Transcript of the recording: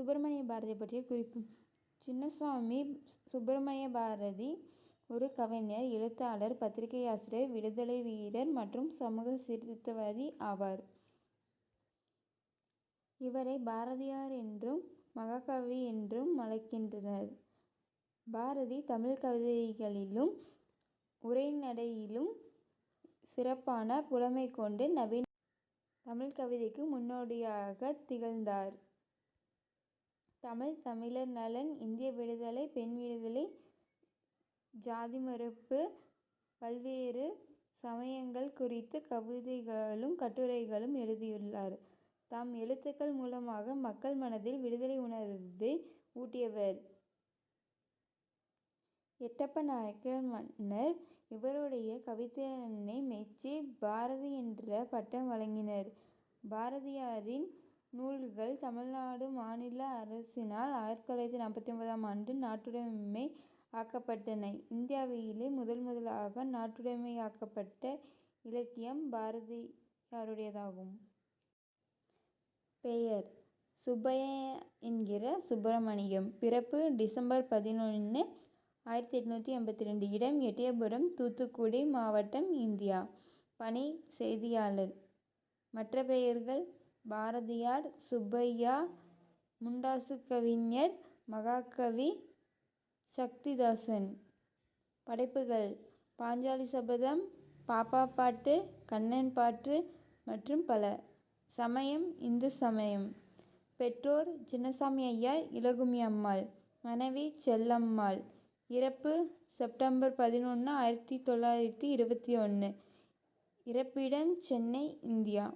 சுப்பிரமணிய பாரதி பற்றிய குறிப்பு. சின்னசுவாமி சுப்பிரமணிய பாரதி ஒரு கவிஞர் எழுத்தாளர் பத்திரிகையாசிரியர் விடுதலை வீரர் மற்றும் சமூக சீர்திருத்தவாதி ஆவார். இவரை பாரதியார் என்றும் மகாகவி என்றும் அழைக்கின்றனர். பாரதி தமிழ் கவிதைகளிலும் உரைநடையிலும் சிறப்பான புலமை கொண்டு நவீன தமிழ் கவிதைக்கு முன்னோடியாக திகழ்ந்தார். தமிழ் தமிழர் நலன் இந்திய விடுதலை பெண் விடுதலை ஜாதி மறுப்பு பல்வேறு சமயங்கள் குறித்து கவிதைகளும் கட்டுரைகளும் எழுதியுள்ளார். தம் எழுத்துக்கள் மூலமாக மக்கள் மனதில் விடுதலை உணர்வை ஊட்டியவர். எட்டப்ப நாயக்கர் மன்னர் இவருடைய கவித்திறனை மெச்சி பாரதி என்ற பட்டம் வழங்கினர். பாரதியாரின் நூல்கள் தமிழ்நாடு மாநில அரசினால் ஆயிரத்தி தொள்ளாயிரத்தி நாற்பத்தி ஒன்பதாம் ஆண்டு நாட்டுடைமை ஆக்கப்பட்டன. இந்தியாவிலே முதல் முதலாக நாட்டுடைமையாக்கப்பட்ட இலக்கியம் பாரதியாருடையதாகும். பெயர் சுப்பைய என்கிற சுப்பிரமணியம். பிறப்பு டிசம்பர் பதினொன்று ஆயிரத்தி எட்நூற்றி எண்பத்தி ரெண்டு இடம் எட்டயபுரம் தூத்துக்குடி மாவட்டம் இந்தியா. பணி செய்தியாளர். மற்ற பெயர்கள் பாரதியார் சுப்பையா முண்டாசு கவிஞர் மகாகவி சக்திதாசன். படைப்புகள். பாஞ்சாலி சபதம் பாப்பா பாட்டு கண்ணன் பாட்டு மற்றும் பல. சமயம் இந்து சமயம். பெற்றோர் சின்னசாமி ஐயா இலகுமி அம்மாள். மனைவி செல்லம்மாள். இறப்பு செப்டம்பர் பதினொன்று ஆயிரத்தி தொள்ளாயிரத்தி இருபத்தி ஒன்று இறப்பிடம் சென்னை இந்தியா.